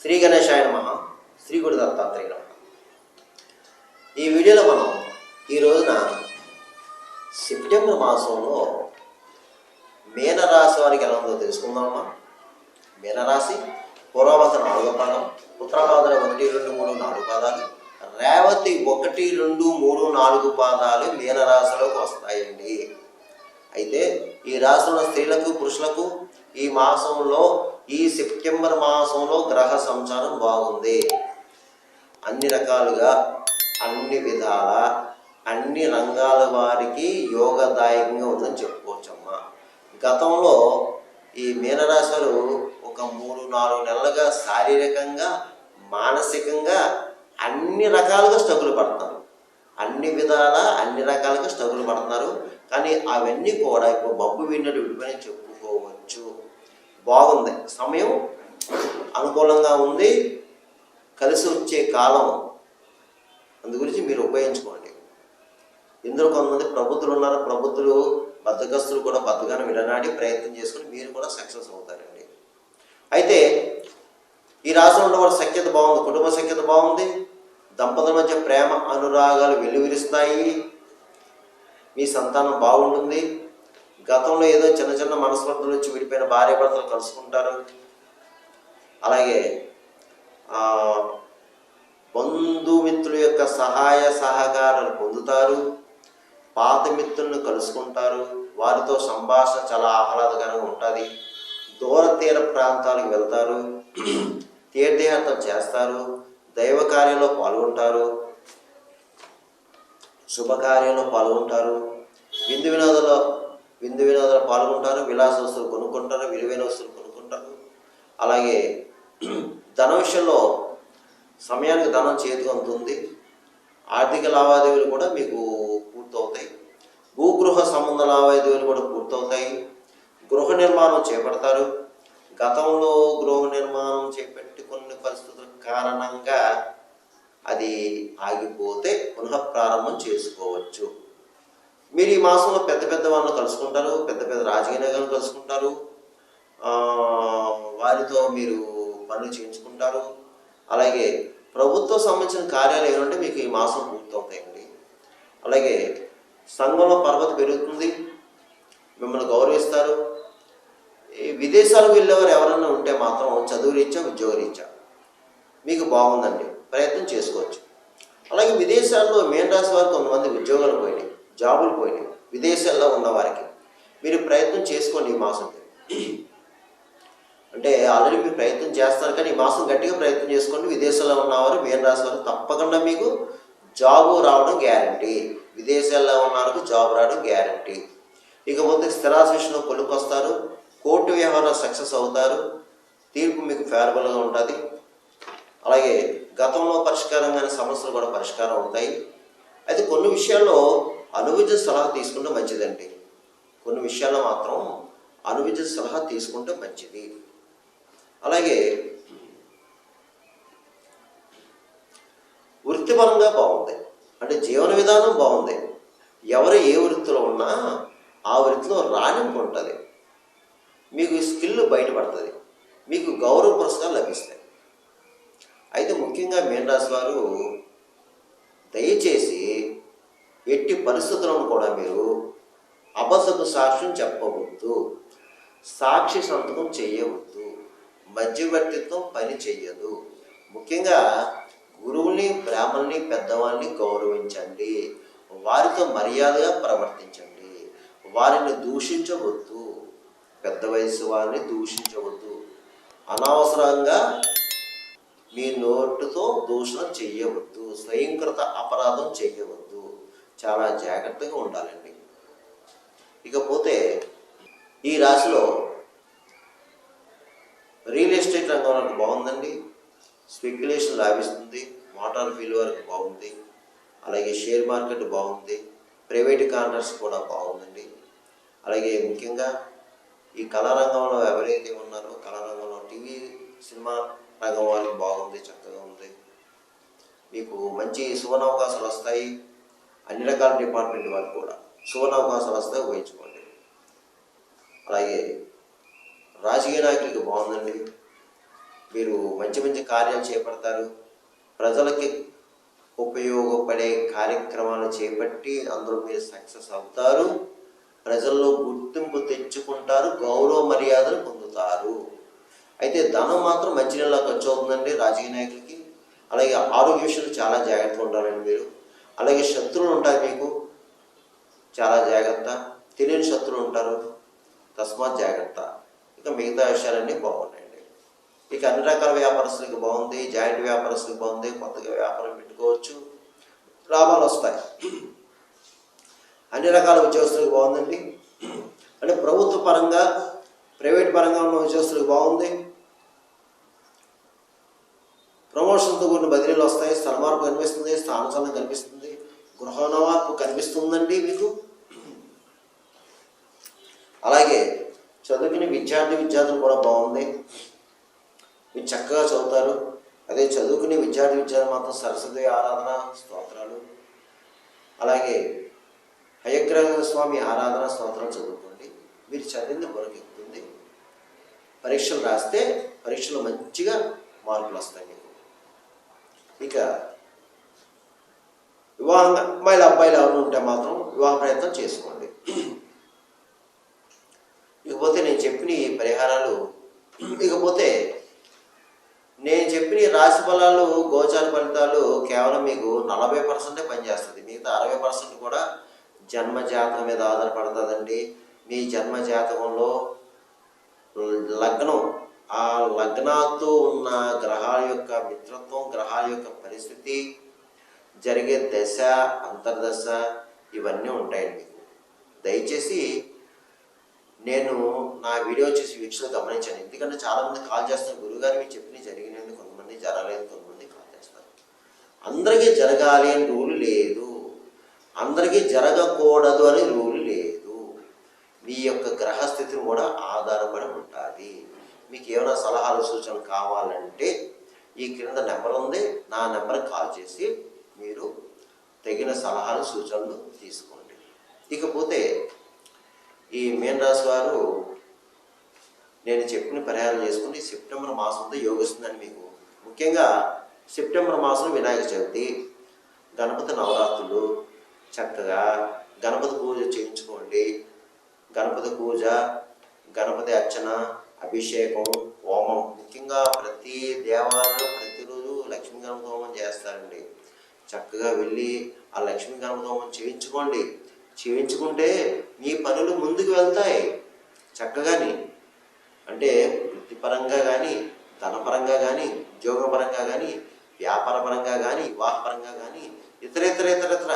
శ్రీ గణేశాయ నమ. శ్రీ గురు దత్తాత్రేయ ఈ వీడియోలో మనం ఈ రోజున సెప్టెంబర్ మాసంలో మీనరాశి వారికి ఎలా ఉందో తెలుసుకుందామా మీనరాశి పూర్వమాస నాలుగో పాదం ఉత్తరాభాద్ర ఒకటి రెండు మూడు నాలుగు పాదాలు రేవతి ఒకటి రెండు మూడు నాలుగు పాదాలు మీనరాశిలోకి వస్తాయండి. అయితే ఈ రాశిలో స్త్రీలకు పురుషులకు ఈ మాసంలో ఈ సెప్టెంబర్ మాసంలో గ్రహ సంచారం బాగుంది. అన్ని రకాలుగా అన్ని విధాల అన్ని రంగాల వారికి యోగదాయకంగా ఉందని చెప్పుకోవచ్చమ్మా. గతంలో ఈ మీనరాశులు ఒక మూడు నాలుగు నెలలుగా శారీరకంగా మానసికంగా అన్ని రకాలుగా స్ట్రగుల్ పడుతున్నారు. అన్ని విధాల అన్ని రకాలుగా స్ట్రగుల్ పడుతున్నారు. కానీ అవన్నీ కూడా ఇప్పుడు బొబ్బు విన్నట్టు విడిపోయి చెప్పుకోవచ్చు. బాగుంది. సమయం అనుకూలంగా ఉంది. కలిసి వచ్చే కాలం అందు గురించి మీరు ఉపయోగించుకోండి. ఇందులో కొంతమంది ప్రబుద్ధులు ఉన్నారు. ప్రబుద్ధులు బద్దకస్తులు కూడా బద్దగానే విడనాడి ప్రయత్నం చేసుకుని మీరు కూడా సక్సెస్ అవుతారండి. అయితే ఈ రాష్ట్రంలో ఉన్న సఖ్యత బాగుంది. కుటుంబ సఖ్యత బాగుంది. దంపతుల మధ్య ప్రేమ అనురాగాలు వెలువరిస్తాయి మీ సంతానం బాగుంటుంది. గతంలో ఏదో చిన్న చిన్న మనస్పర్ధలు వచ్చి విడిపోయిన భార్య భర్తలు కలుసుకుంటారు. అలాగే బంధుమిత్రుల యొక్క సహాయ సహకారాలు పొందుతారు. పాత మిత్రులను కలుసుకుంటారు. వారితో సంభాషణ చాలా ఆహ్లాదకరంగా ఉంటుంది. దూర తీర ప్రాంతాలకు వెళ్తారు. తీర్థయాత్ర చేస్తారు. దైవ కార్యంలో పాల్గొంటారు. శుభకార్యంలో పాల్గొంటారు. విందు వినోదంలో విందు వినోదాలు పాల్గొంటారు విలాస వస్తువులు కొనుక్కుంటారు విలువైన వస్తువులు కొనుక్కుంటారు. అలాగే ధన విషయంలో సమయానికి ధనం చేతికి అందుతుంది. ఆర్థిక లావాదేవీలు కూడా మీకు పూర్తవుతాయి. భూగృహ సంబంధ లావాదేవీలు కూడా పూర్తవుతాయి. గృహ నిర్మాణం చేపడతారు. గతంలో గృహ నిర్మాణం చేపట్టి కొన్ని పరిస్థితుల కారణంగా అది ఆగిపోతే పునః ప్రారంభం చేసుకోవచ్చు. మీరు ఈ మాసంలో పెద్ద పెద్ద వాళ్ళని కలుసుకుంటారు పెద్ద పెద్ద రాజకీయ నాయకులను కలుసుకుంటారు. వారితో మీరు పనులు చేయించుకుంటారు. అలాగే ప్రభుత్వం సంబంధించిన కార్యాలు ఏమంటే మీకు ఈ మాసం పూర్తవుతాయండి. అలాగే సంఘంలో పర్వత పెరుగుతుంది. మిమ్మల్ని గౌరవిస్తారు. ఈ విదేశాలకు వెళ్ళేవారు ఎవరైనా ఉంటే మాత్రం చదువు రీత్యా ఉద్యోగ రీత్యా మీకు బాగుందండి. ప్రయత్నం చేసుకోవచ్చు. అలాగే విదేశాల్లో మేన్ రాశి వారికి కొంతమంది ఉద్యోగాలు పోయినాయి. జాబులు పోయినాయి విదేశాల్లో ఉన్నవారికి. మీరు ప్రయత్నం చేసుకోండి ఈ మాసం. అంటే ఆల్రెడీ మీరు ప్రయత్నం చేస్తారు కానీ ఈ మాసం గట్టిగా ప్రయత్నం చేసుకోండి. విదేశాల్లో ఉన్నవారు మేము రాసేవారు తప్పకుండా మీకు జాబు రావడం గ్యారంటీ. విదేశాల్లో ఉన్న వారికి జాబ్ రావడం గ్యారంటీ. ఇకపోతే స్థిరాస్తి విషయంలో కొలుకొస్తారు కోర్టు వ్యవహారం సక్సెస్ అవుతారు. తీర్పు మీకు ఫేవరబుల్గా ఉంటుంది. అలాగే గతంలో పరిష్కారం సమస్యలు కూడా పరిష్కారం అవుతాయి. అయితే కొన్ని విషయాల్లో అనువిద్య సలహా తీసుకుంటే మంచిదండి. కొన్ని విషయాల్లో మాత్రం అనువిద్య సలహా తీసుకుంటే మంచిది. అలాగే వృత్తిపరంగా బాగుంది. అంటే జీవన విధానం బాగుంది. ఎవరు ఏ వృత్తిలో ఉన్నా ఆ వృత్తిలో రాణింపు ఉంటుంది. మీకు స్కిల్ బయటపడుతుంది. మీకు గౌరవ పురస్కారాలు లభిస్తాయి. అయితే ముఖ్యంగా మీనరాశి వారు దయచేసి ఎట్టి పరిస్థితులను కూడా మీరు అబద్ధపు సాక్ష్యం చెప్పవద్దు. సాక్షి సంతకం చేయవద్దు. మధ్యవర్తిత్వం పని చెయ్యదు. ముఖ్యంగా గురువుని బ్రాహ్మణ్ణి పెద్దవాళ్ళని గౌరవించండి. వారితో మర్యాదగా ప్రవర్తించండి. వారిని దూషించవద్దు. పెద్ద వయసు వారిని దూషించవద్దు. అనవసరంగా మీ నోటుతో దూషణ చెయ్యవద్దు. స్వయంకృత అపరాధం చెయ్యవద్దు. చాలా జాగ్రత్తగా ఉండాలండి. ఇకపోతే ఈ రాశిలో రియల్ ఎస్టేట్ రంగం నాకు బాగుందండి. స్పెక్యులేషన్ లాభిస్తుంది మోటార్ ఫీల్ వరకు బాగుంది. అలాగే షేర్ మార్కెట్ బాగుంది. ప్రైవేట్ కార్నర్స్ కూడా బాగుందండి. అలాగే ముఖ్యంగా ఈ కళారంగంలో ఎవరైతే ఉన్నారో కళారంగంలో టీవీ సినిమా రంగం వాళ్ళకి బాగుంది చక్కగా ఉంది. మీకు మంచి సువర్ణ అవకాశాలు వస్తాయి. అన్ని రకాల డిపార్ట్మెంట్ వారు కూడా సువర్ణ అవకాశాలు వస్తాయి ఊహించుకోండి. అలాగే రాజకీయ నాయకులకి బాగుందండి. మీరు మంచి మంచి కార్యాలు చేపడతారు. ప్రజలకి ఉపయోగపడే కార్యక్రమాలు చేపట్టి అందులో మీరు సక్సెస్ అవుతారు. ప్రజల్లో గుర్తింపు తెచ్చుకుంటారు. గౌరవ మర్యాదలు పొందుతారు. అయితే ధనం మాత్రం మంచి నెలలో ఖర్చు అవుతుందండి రాజకీయ నాయకులకి. అలాగే ఆరోగ్య విషయంలో చాలా జాగ్రత్తగా ఉండాలండి మీరు. అలాగే శత్రువులు ఉంటారు మీకు. చాలా జాగ్రత్త. తెలియని శత్రువులు ఉంటారు. తస్మాత్ జాగ్రత్త. ఇక మిగతా విషయాలన్నీ బాగున్నాయండి. ఇక అన్ని రకాల వ్యాపారస్తులకి బాగుంది. జాయింట్ వ్యాపారస్తులకి బాగుంది. కొత్తగా వ్యాపారం పెట్టుకోవచ్చు. లాభాలు వస్తాయి. అన్ని రకాల ఉద్యోగస్తులకు బాగుందండి. అంటే ప్రభుత్వ పరంగా ప్రైవేట్ పరంగా ఉన్న ఉద్యోగస్తులకు బాగుంది. ప్రమోషన్తో కూడిన బదిలీలు వస్తాయి. స్థలమార్పు కనిపిస్తుంది. స్థానచలనం కనిపిస్తుంది. గృహ మార్పు కనిపిస్తుందండి మీకు? అలాగే చదువుకునే విద్యార్థి విద్యార్థులు కూడా బాగుంది. మీరు చక్కగా చదువుతారు. అదే చదువుకునే విద్యార్థి విద్యార్థులు మాత్రం సరస్వతి ఆరాధన స్తోత్రాలు. అలాగే హయగ్రహ స్వామి ఆరాధన స్తోత్రాలు చదువుకోండి. మీరు చదివింది ఎక్కుతుంది పరీక్షలు రాస్తే పరీక్షలో మంచిగా మార్కులు వస్తాయి మీకు. ఇక వివాహం అమ్మాయిల అబ్బాయిలు ఎవరు ఉంటే మాత్రం వివాహ ప్రయత్నం చేసుకోండి. ఇకపోతే నేను చెప్పిన ఈ పరిహారాలు ఇకపోతే నేను చెప్పిన రాశి ఫలాలు గోచార ఫలితాలు కేవలం మీకు నలభై పర్సెంటే పనిచేస్తుంది. మిగతా అరవై పర్సెంట్ కూడా జన్మ జాతకం మీద ఆధారపడుతుందండి. మీ జన్మ జాతకంలో లగ్నం ఆ లగ్నాతో ఉన్న గ్రహాల యొక్క మిత్రత్వం గ్రహాల యొక్క పరిస్థితి జరిగే దశ అంతర్దశ ఇవన్నీ ఉంటాయండి. దయచేసి నేను నా వీడియో చేసి వీక్షలు గమనించాను ఎందుకంటే చాలామంది కాల్ చేస్తారు గురుగారు మీరు చెప్పిన జరిగినండి కొంతమంది జరగలేదు కొంతమంది కాల్ చేస్తారు అందరికీ జరగాలి అని రూల్ లేదు. అందరికీ జరగకూడదు అని రూల్ లేదు. మీ యొక్క గ్రహస్థితిని కూడా ఆధారపడి ఉంటుంది. మీకు ఏమైనా సలహాలు సూచనలు కావాలంటే ఈ క్రింద నెంబర్ ఉంది. నా నెంబర్ కాల్ చేసి మీరు తగిన సలహాలు సూచనలు తీసుకోండి. ఇకపోతే ఈ మీనరాశి వారు నేను చెప్పిన పరిహారం చేసుకుని సెప్టెంబర్ మాసంతో యోగిస్తుందని మీకు ముఖ్యంగా సెప్టెంబర్ మాసం వినాయక చవితి గణపతి నవరాత్రులు చక్కగా గణపతి పూజ చేయించుకోండి. గణపతి పూజ గణపతి అర్చన అభిషేకం హోమం. ముఖ్యంగా ప్రతి దేవాలయంలో ప్రతిరోజు లక్ష్మీ గణపతి హోమం చేస్తారండి. చక్కగా వెళ్ళి ఆ లక్ష్మీ గణపతి చేయించుకోండి. చేయించుకుంటే మీ పనులు ముందుకు వెళ్తాయి. చక్కగాని అంటే వృత్తిపరంగా కానీ ధనపరంగా కానీ ఉద్యోగపరంగా కానీ వ్యాపారపరంగా కానీ వివాహపరంగా కానీ ఇతర ఇతర ఇతర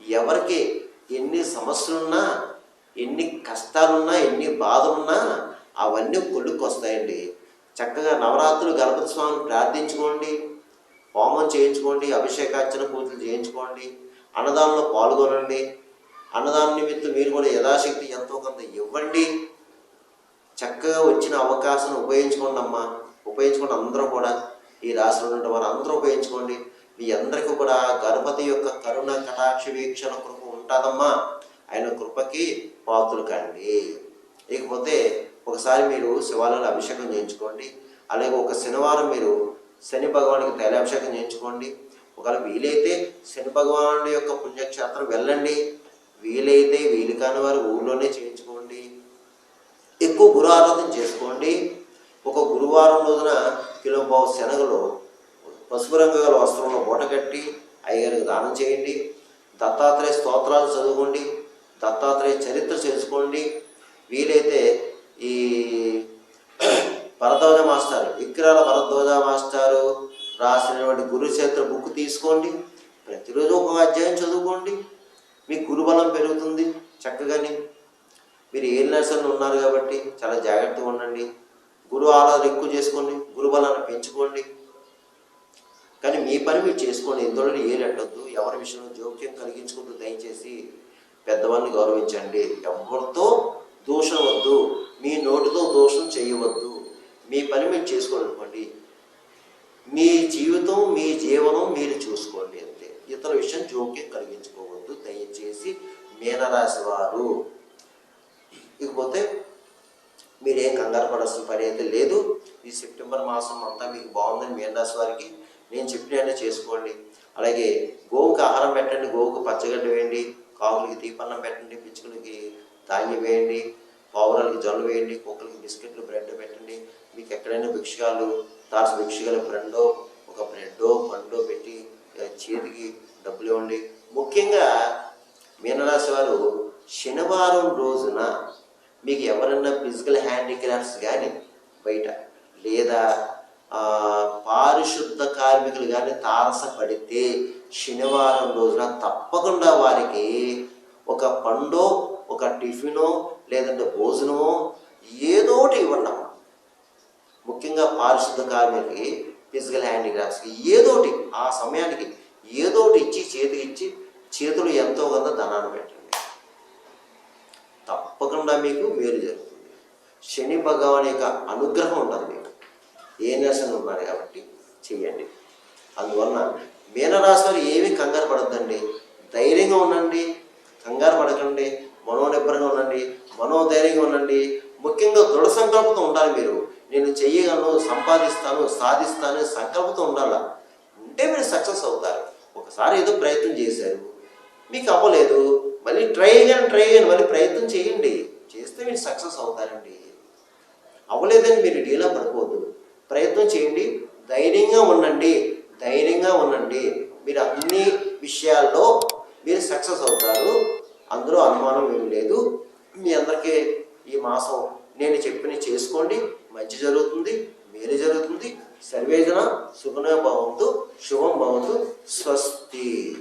ఎవరికి ఎన్ని సమస్యలున్నా ఎన్ని కష్టాలున్నా ఎన్ని బాధలున్నా అవన్నీ కొళ్ళుకు వస్తాయండి చక్కగా నవరాత్రులు గణపతి స్వామిని ప్రార్థించుకోండి. హోమం చేయించుకోండి అభిషేకార్చన పూజలు చేయించుకోండి అన్నదానంలో పాల్గొనండి. అన్నదానం నిమిత్తం మీరు కూడా యథాశక్తి ఎంతో కొంత ఇవ్వండి. చక్కగా వచ్చిన అవకాశం ఉపయోగించుకోండి అమ్మా. ఉపయోగించుకోండి అందరూ కూడా ఈ రాశిలో ఉన్న వారు అందరూ ఉపయోగించుకోండి. మీ అందరికీ కూడా గణపతి యొక్క కరుణ కటాక్ష వీక్షణ కృప ఉంటుందమ్మా. ఆయన కృపకి పాత్రలు కండి. ఇకపోతే ఒకసారి మీరు శివాలయంలో అభిషేకం చేయించుకోండి. అలాగే ఒక శనివారం మీరు శని భగవానికి తైలాభిషేకం చేయించుకోండి. ఒకవేళ వీలైతే శని భగవానుడి యొక్క పుణ్యక్షేత్రం వెళ్ళండి. వీలైతే వీలు కాని వారు ఊళ్ళోనే చేయించుకోండి. ఎక్కువ గురు ఆరాధన చేసుకోండి. ఒక గురువారం రోజున కిలోబావు శనగలు పసుపు రంగు గల వస్త్రంలో మూట కట్టి అయ్యగారికి దానం చేయండి. దత్తాత్రేయ స్తోత్రాలు చదువుకోండి. దత్తాత్రేయ చరిత్ర తెలుసుకోండి. వీలైతే ఈ వరధ్వజ మాస్టర్. విక్రాల వరధ్వజ మాస్టారు. రాసినటువంటి గురుక్షేత్ర బుక్ తీసుకోండి. ప్రతిరోజు ఒక అధ్యాయం చదువుకోండి. మీ గురుబలం పెరుగుతుంది చక్కగాని మీరు ఏ నర్సన్లు ఉన్నారు కాబట్టి చాలా జాగ్రత్తగా ఉండండి. గురు ఆరాధన ఎక్కువ చేసుకోండి. గురుబలాన్ని పెంచుకోండి. కానీ మీ పని మీరు చేసుకోండి. ఎందులో ఏలెట్టద్దు ఎవరి విషయంలో జోక్యం కలిగించుకుంటూ దయచేసి పెద్దవాళ్ళని గౌరవించండి. ఎవరితో దూషణ వద్దు. మీ నోటితో దోషం చేయవద్దు. మీ పని మీరు చేసుకోండి మీ జీవితం మీ జీవనం మీరు చూసుకోండి అంతే. ఇతర విషయం జోక్యం కలిగించుకోవద్దు. దయచేసి మీనరాశి వారు ఇకపోతే మీరేం కంగారు పడాల్సిన పని అయితే లేదు. ఈ సెప్టెంబర్ మాసం అంతా మీకు బాగుందని మీనరాశి వారికి నేను చెప్పినట్టే చేసుకోండి. అలాగే గోవుకి ఆహారం పెట్టండి గోవుకు పచ్చగడ్డ వేయండి కాకులకి తీపన్నం పెట్టండి పిచ్చుకలకి ధాన్యం వేయండి పావురాలకి జొన్న వేయండి కుక్కలకి బిస్కెట్లు బ్రెడ్ పెట్టండి మీకు ఎక్కడైనా భిక్షగాలు తాసు భిక్షగాల బ్రెండో ఒక బ్రెడ్డో పండో పెట్టి చేతికి డబ్బులు ఇవ్వండి. ముఖ్యంగా మీనరాశి వారు శనివారం రోజున మీకు ఎవరన్నా ఫిజికల్ హ్యాండిక్రాఫ్ట్స్ కానీ బయట లేదా పారిశుద్ధ కార్మికులు కానీ తారసపడితే శనివారం రోజున తప్పకుండా వారికి ఒక పండో ఒక టిఫినో లేదంటే భోజనమో ఏదోటి ఇవ్వండి ముఖ్యంగా పారిశుద్ధ కార్మికులకి ఫిజికల్ హ్యాండిక్రాఫ్ట్స్కి ఏదోటి ఆ సమయానికి ఏదోటి ఇచ్చి చేతికి ఇచ్చి చేతులు ఎంతో కొంత ధనాన్ని పెట్టండి. తప్పకుండా మీకు మేలు జరుగుతుంది. శని భగవాన్ యొక్క అనుగ్రహం ఉంటుంది మీకు. ఏ నేషన్ ఉన్నారు కాబట్టి చెయ్యండి. అందువలన మీనరాశి ఏమీ కంగారు పడద్దండి. ధైర్యంగా ఉండండి కంగారు పడకండి మనోనిబ్బరంగా ఉండండి మనోధైర్యంగా ఉండండి. ముఖ్యంగా దృఢ సంకల్పంతో ఉండాలి మీరు. నేను చెయ్యగలను సంపాదిస్తాను సాధిస్తాను అనే సంకల్పంతో ఉండాలా. ఉంటే మీరు సక్సెస్ అవుతారు. ఒకసారి ఏదో ప్రయత్నం చేశారు. మీకు అవ్వలేదు. మళ్ళీ ట్రై అయ్యాను ట్రై అయ్యాను మళ్ళీ ప్రయత్నం చేయండి. చేస్తే మీరు సక్సెస్ అవుతారండి. అవ్వలేదని మీరు డీలా పడిపోవద్దు ప్రయత్నం చేయండి. ధైర్యంగా ఉండండి. ధైర్యంగా ఉండండి. మీరు అన్ని విషయాల్లో మీరు సక్సెస్ అవుతారు. అందులో అనుమానం ఏమి లేదు. మీ అందరికీ ఈ మాసం నేను చెప్పిన చేసుకోండి. మంచి జరుగుతుంది మేలు జరుగుతుంది. సర్వేజన సుగుణ భవంతు శుభం భవంతు. స్వస్తి.